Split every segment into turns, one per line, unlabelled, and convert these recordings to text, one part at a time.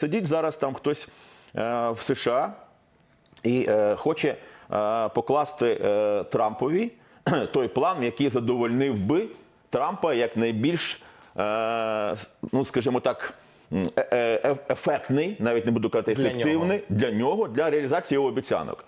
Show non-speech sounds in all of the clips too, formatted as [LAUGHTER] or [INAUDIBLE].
Сидить зараз там хтось е, в США і е, хоче е, покласти е, Трампові [CLEARS THROAT] той план, який задовольнив би Трампа як найбільш, е, ну скажімо так, ефектний, навіть не буду казати
Для
ефективний для нього для реалізації його обіцянок.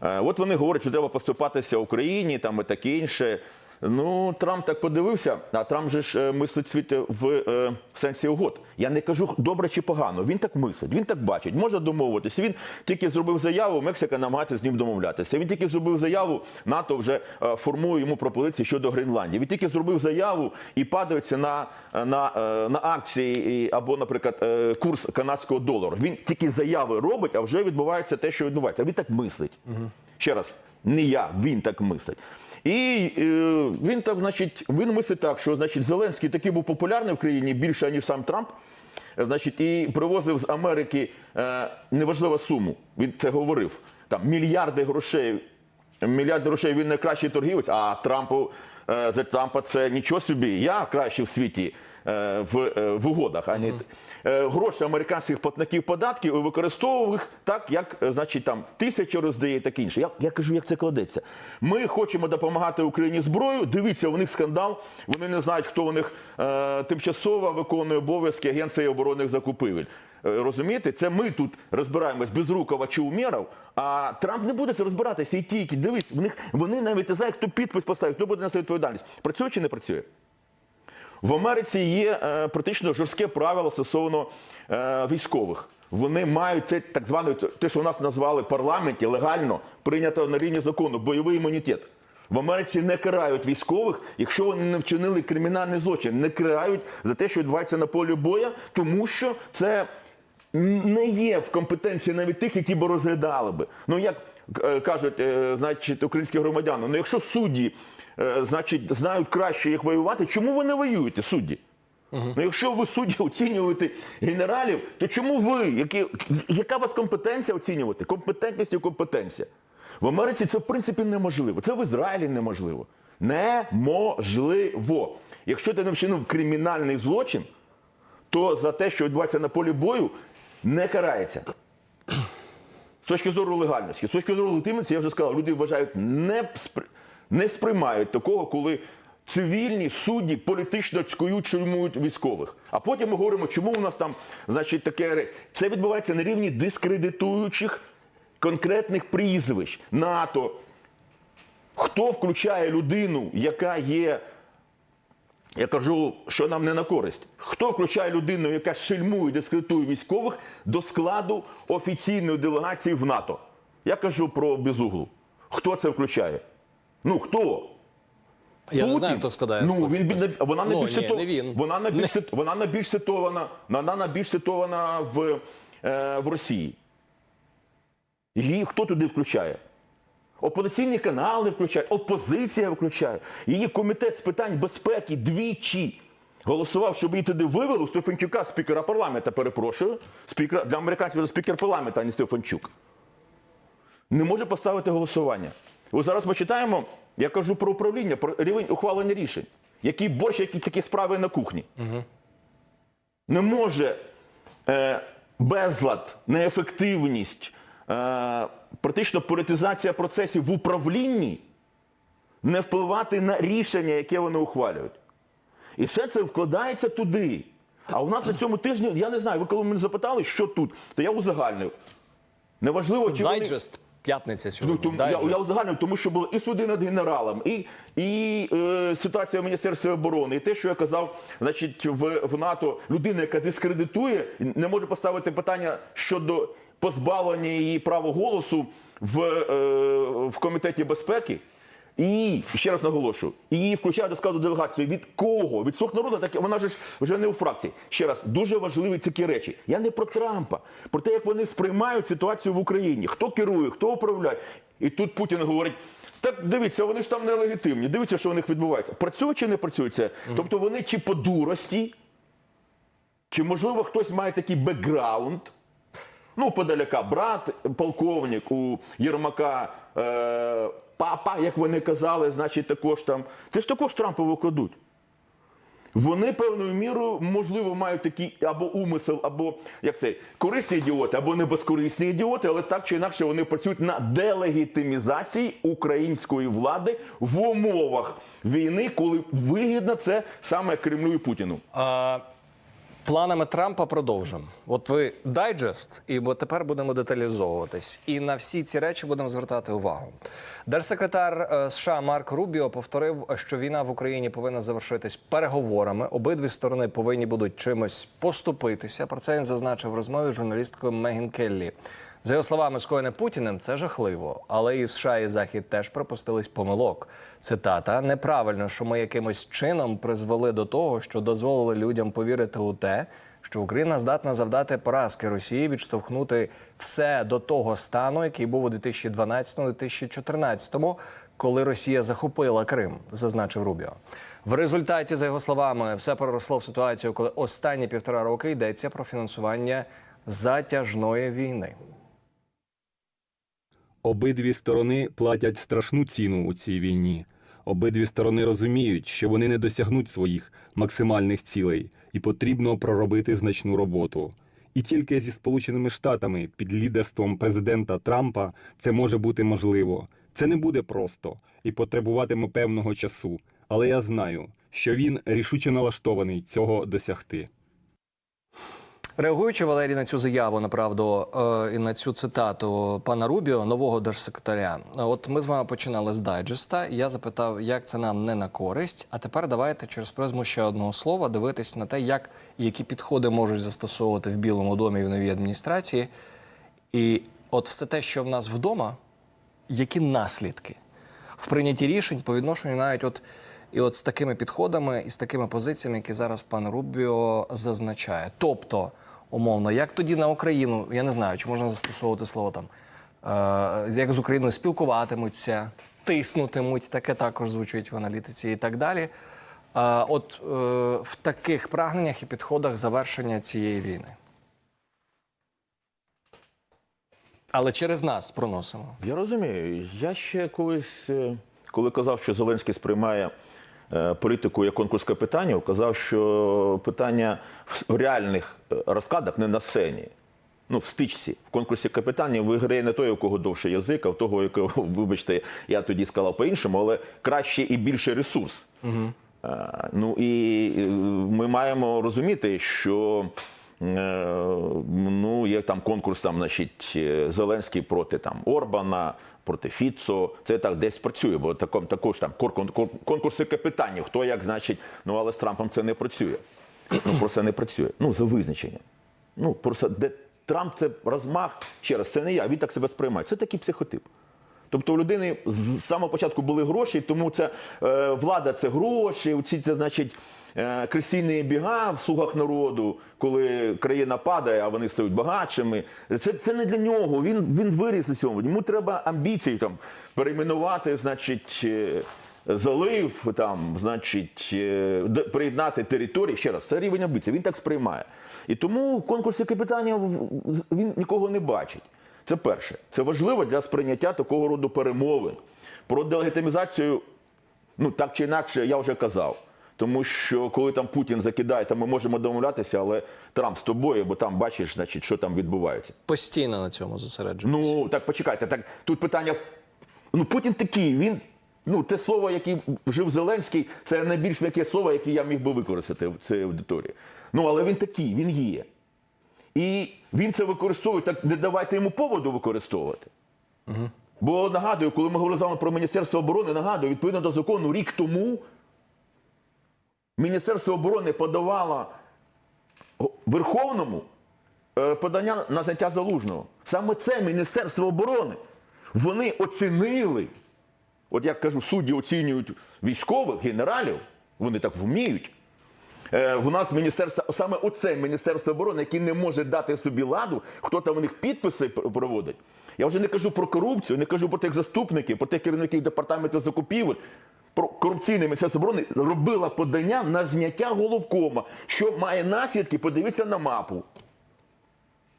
От вони говорять, що треба поступатися Україні там і таке інше. Ну, Трамп так подивився, а Трамп же ж е, мислить світ в е, сенсі угод. Я не кажу добре чи погано. Він так мислить, він так бачить, може домовитися. Він тільки зробив заяву, Мексика намагається з ним домовлятися. Він тільки зробив заяву, НАТО вже е, формує йому пропозиції щодо Гренландії. Він тільки зробив заяву і падається на, на, е, на акції або, наприклад, е, курс канадського долару. Він тільки заяви робить, а вже відбувається те, що відбувається. Він так мислить. Ще раз, не я, він так мислить. І е, він там, значить, він мислить так, що значить, Зеленський такий був популярний в країні більше, ніж сам Трамп. Значить, і привозив з Америки е, неважливу суму. Він це говорив. Там мільярди грошей. Мільярди грошей він найкращий торгівець, а Трампу е, за Трампа це нічого собі. Я кращий в світі в, е, в угодах. А не е, гроші американських платників податків і використовував їх так, як е, значить там тисячу роздає і таке інше. Я, я кажу, як це кладеться. Ми хочемо допомагати Україні зброєю. Дивіться, у них скандал. Вони не знають, хто у них е, тимчасово виконує обов'язки Агенції оборонних закупівель. Е, Розумієте, це ми тут розбираємось без Рукова чи Умєров, а Трамп не буде це розбиратися. І ті, які дивись, в них вони навіть не знають, хто підпис поставить, хто буде нести відповідальність. Працює чи не працює? В Америці є е, практично жорстке правило стосовно е, військових. Вони мають це так зване, те, що у нас назвали парламенті, легально прийнято на рівні закону, бойовий імунітет. В Америці не карають військових, якщо вони не вчинили кримінальний злочин, не карають за те, що відбувається на полі боя, тому що це не є в компетенції навіть тих, які б розглядали би. Ну як е, кажуть, значить, українські громадяни, ну якщо судді, значить, знають краще, як воювати, чому ви не воюєте, судді? Ну, якщо ви судді оцінюєте генералів, то чому ви? Які, яка у вас компетенція оцінювати? Компетентність і компетенція. В Америці це в принципі неможливо. Це в Ізраїлі неможливо. Неможливо. Якщо ти не вчинив кримінальний злочин, то за те, що відбувається на полі бою, не карається. З точки зору легальності, з точки зору легітимності, я вже сказав, люди вважають, не, не сприймають такого, коли цивільні судді політично цькують, чумують військових. А потім ми говоримо, чому у нас там, значить, таке. Це відбувається на рівні дискредитуючих конкретних прізвищ НАТО. Хто включає людину, яка є я кажу, що нам не на користь. Хто включає людину, яка шельмує, дискредитує військових до складу офіційної делегації в НАТО? Я кажу про безуглу. Хто це включає? Ну хто?
Я не знаю, хто складає
Ну, він,
списку.
бі- вона
Ну,
найбільш
ні,
сито-
не він.
Вона вона ситована, вона в, е, в Росії. Її хто туди включає? Опозиційні канали включають, опозиція включає. Її комітет з питань безпеки двічі голосував, щоб її туди вивели Стефанчука, спікера парламенту, перепрошую. Спікера, для американців це спікер парламенту, а не Стефанчук. Не може поставити голосування. Ось зараз ми читаємо, я кажу про управління, про рівень ухвалення рішень. Який борщ, які такі справи на кухні. Не може е, безлад, неефективність, е, практично політизація процесів в управлінні не впливати на рішення, яке вони ухвалюють. І все це вкладається туди. А у нас на цьому тижні, я не знаю, ви коли мене запитали, що тут, то я узагальнив. Неважливо, чи вони...
П'ятниця
Ну,
сьогодні.
тому, я, я узагальнив, тому що були і суди над генералом, і, і е, ситуація в Міністерстві оборони, і те, що я казав, значить, в, в НАТО людина, яка дискредитує, не може поставити питання щодо позбавлення її права голосу в, е, в комітеті безпеки. І ще раз наголошую, її включають до складу делегації. Від кого? Від слуг народу, так вона ж вже не у фракції. Ще раз, дуже важливі такі речі. Я не про Трампа, про те, як вони сприймають ситуацію в Україні. Хто керує, хто управляє. І тут Путін говорить. Так дивіться, вони ж там нелегітимні. Дивіться, що у них відбувається. Працює чи не працює це? Тобто вони чи по дурості, чи можливо хтось має такий бекграунд, Ну, Подаляка брат, полковник, у Єрмака е, папа, як вони казали, значить, також там. Це ж також Трампову кладуть. Вони певною мірою, можливо, мають такий або умисел, або як це корисні ідіоти, або не безкорисні ідіоти, але так чи інакше вони працюють на делегітимізації української влади в умовах війни, коли вигідно це саме Кремлю і Путіну.
А, планами Трампа продовжимо. От ви дайджест, і бо тепер будемо деталізовуватись. І на всі ці речі будемо звертати увагу. Держсекретар е, США Марк Рубіо повторив, що війна в Україні повинна завершитись переговорами. Обидві сторони повинні будуть чимось поступитися. Про це він зазначив в розмові з журналісткою Мегін Келлі. За його словами, скоєне Путіним це жахливо, але і США і Захід теж припустились помилок. Цитата неправильно, що ми якимось чином призвели до того, що дозволили людям повірити у те, що Україна здатна завдати поразки Росії, відштовхнути все до того стану, який був у 2012-2014, коли Росія захопила Крим, зазначив Рубіо. В результаті, за його словами, все переросло в ситуацію, коли останні півтора роки йдеться про фінансування затяжної війни.
Обидві сторони платять страшну ціну у цій війні. Обидві сторони розуміють, що вони не досягнуть своїх максимальних цілей, і потрібно проробити значну роботу. І тільки зі Сполученими Штатами під лідерством президента Трампа це може бути можливо. Це не буде просто і потребуватиме певного часу. Але я знаю, що він рішуче налаштований цього досягти.
Реагуючи Валерій на цю заяву, направду е, і на цю цитату пана Рубіо, нового держсекретаря. От ми з вами починали з дайджеста. Я запитав, як це нам не на користь. А тепер давайте через призму ще одного слова дивитись на те, як які підходи можуть застосовувати в Білому домі і в новій адміністрації. І от все те, що в нас вдома, які наслідки в прийнятті рішень по відношенню навіть от. І от з такими підходами і з такими позиціями, які зараз пан Рубіо зазначає. Тобто, умовно, як тоді на Україну, я не знаю, чи можна застосовувати слово там, е, як з Україною спілкуватимуться, тиснутимуть, таке також звучить в аналітиці і так далі. Е, от е, в таких прагненнях і підходах завершення цієї війни. Але через нас проносимо.
Я розумію. Я ще колись, коли казав, що Зеленський сприймає політику як конкурсне питання, казав, що питання в реальних е, розкладах не на сцені. Ну, в стичці, в конкурсі капітанів виграє не той, у кого довше язик, а в того, якого, [LAUGHS] вибачте, я тоді сказав по-іншому, але краще і більший ресурс. Угу. ну і е, ми маємо розуміти, що е, ну, є там конкурс, там, значить, е, Зеленський проти там, Орбана, проти Фіцо. Це так десь працює, бо таком, також там конкурси капітанів, хто як, значить, ну але з Трампом це не працює. Ну, просто не працює. Ну, за визначенням. Ну, просто де Трамп це розмах, ще раз, це не я, він так себе сприймає. Це такий психотип. Тобто у людини з самого початку були гроші, тому це е, влада це гроші, оці це значить е, кресійні біга в слугах народу, коли країна падає, а вони стають багатшими. Це, це не для нього. Він, він виріс у цьому. Йому треба амбіції там перейменувати, значить. е, Залив там, значить, е, приєднати території. Ще раз, це рівень амбіцій. Він так сприймає. І тому в конкурсі капітанів він нікого не бачить. Це перше. Це важливо для сприйняття такого роду перемовин. Про делегітимізацію, ну так чи інакше, я вже казав. Тому що коли там Путін закидає, то ми можемо домовлятися, але Трамп з тобою, бо там бачиш, значить, що там відбувається.
Постійно на цьому зосереджується.
Ну так почекайте. Так тут питання. Ну Путін такий. Він ну те слово, яке вжив Зеленський, це найбільш м'яке слово, яке я міг би використати в цій аудиторії. Ну але він такий, він є. І він це використовує, так не давайте йому поводу використовувати. Угу. Бо нагадую, коли ми говорили про Міністерство оборони, нагадую, відповідно до закону, рік тому Міністерство оборони подавало Верховному е, подання на зняття залужного. Саме це Міністерство оборони. Вони оцінили, от як кажу, судді оцінюють військових генералів, вони так вміють. Е, В нас міністерство, саме оце Міністерство оборони, яке не може дати собі ладу, хто там у них підписи проводить. Я вже не кажу про корупцію, не кажу про тих заступників, про тих керівників департаменту закупівель. Про корупційне міністерство оборони робила подання на зняття головкома, що має наслідки, подивіться на мапу.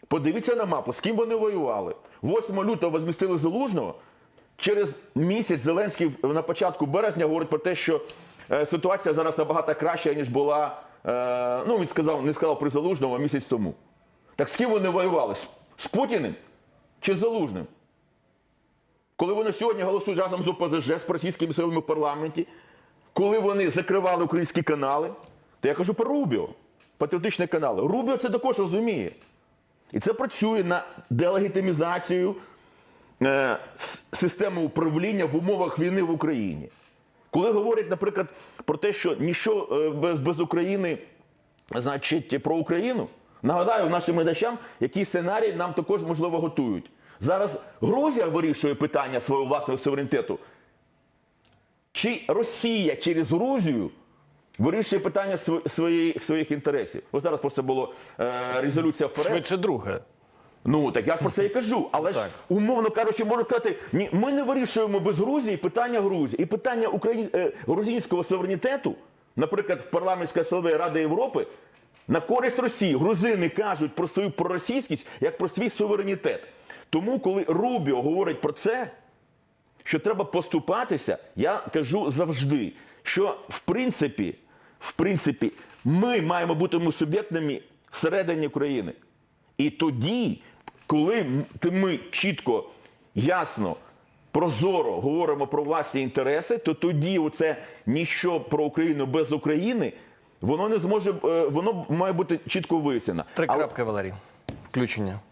Подивіться на мапу, з ким вони воювали. 8 лютого возмістили Залужного. Через місяць Зеленський на початку березня говорить про те, що ситуація зараз набагато краща, ніж була. е, ну, він сказав, не сказав при Залужному місяць тому. Так з ким вони воювали? З Путіним чи з Залужним? Коли вони сьогодні голосують разом з ОПЗЖ, з російськими силами в парламенті, коли вони закривали українські канали, то я кажу про Рубіо, патріотичні канали. Рубіо це також розуміє. І це працює на делегітимізацію е, системи управління в умовах війни в Україні. Коли говорять, наприклад, про те, що ніщо е, без, без України, значить, про Україну, нагадаю нашим глядачам, який сценарій нам також можливо готують. Зараз Грузія вирішує питання свого власного суверенітету. Чи Росія через Грузію вирішує питання своїх, своїх інтересів? Ось зараз просто було е, резолюція вперед.
Швидше друге.
Ну так я ж про це і кажу. Але ж умовно кажучи, можна сказати, ні, ми не вирішуємо без Грузії питання Грузії і питання Україн... е, грузинського суверенітету, наприклад, в парламентській асамблеї Ради Європи, на користь Росії. Грузини кажуть про свою проросійськість як про свій суверенітет. Тому, коли Рубіо говорить про це, що треба поступатися, я кажу завжди, що в принципі, в принципі, ми маємо бути суб'єктними всередині України. І тоді, коли ми чітко, ясно, прозоро говоримо про власні інтереси, то тоді оце ніщо про Україну без України, воно не зможе, е, воно має бути чітко висено.
Три крапки, Валерій. Включення.